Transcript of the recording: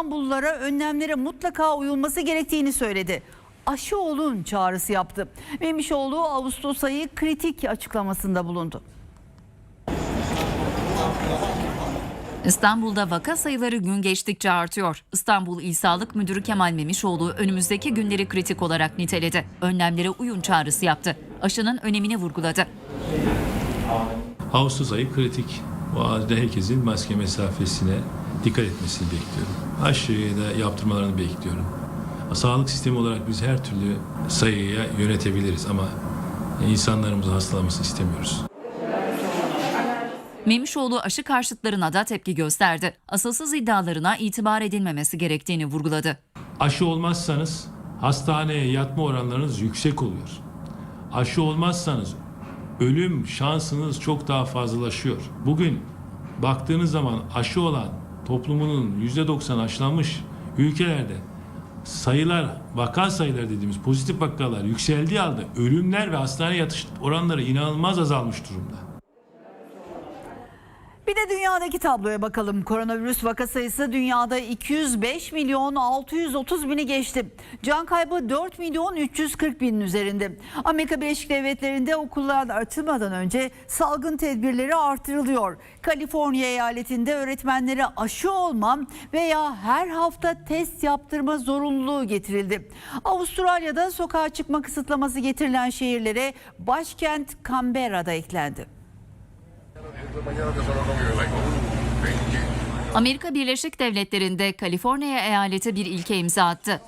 İstanbullulara önlemlere mutlaka uyulması gerektiğini söyledi. Aşı olun çağrısı yaptı. Memişoğlu Ağustos ayı kritik açıklamasında bulundu. İstanbul'da vaka sayıları gün geçtikçe artıyor. İstanbul İl Sağlık Müdürü Kemal Memişoğlu önümüzdeki günleri kritik olarak niteledi. Önlemlere uyun çağrısı yaptı. Aşının önemini vurguladı. Ağustos ayı kritik. Bu halde herkesin maske mesafesine dikkat etmesini bekliyorum. Aşıyı da yaptırmalarını bekliyorum. Sağlık sistemi olarak biz her türlü sayıya yönetebiliriz ama insanlarımızı hastalamasını istemiyoruz. Memişoğlu aşı karşıtlarına da tepki gösterdi. Asılsız iddialarına itibar edilmemesi gerektiğini vurguladı. Aşı olmazsanız hastaneye yatma oranlarınız yüksek oluyor. Aşı olmazsanız ölüm şansınız çok daha fazlalaşıyor. Bugün baktığınız zaman aşı olan toplumunun %90 aşılanmış ülkelerde sayılar, vaka sayıları dediğimiz pozitif vakalar yükseldiği halde ölümler ve hastane yatış oranları inanılmaz azalmış durumda. Bir de dünyadaki tabloya bakalım. Koronavirüs vaka sayısı dünyada 205 milyon 630 bini geçti. Can kaybı 4 milyon 340 binin üzerinde. Amerika Birleşik Devletleri'nde okullar açılmadan önce salgın tedbirleri artırılıyor. Kaliforniya eyaletinde öğretmenlere aşı olmam veya her hafta test yaptırma zorunluluğu getirildi. Avustralya'da sokağa çıkma kısıtlaması getirilen şehirlere başkent Canberra'da eklendi. Amerika Birleşik Devletleri'nde Kaliforniya eyaleti bir ilke imza attı.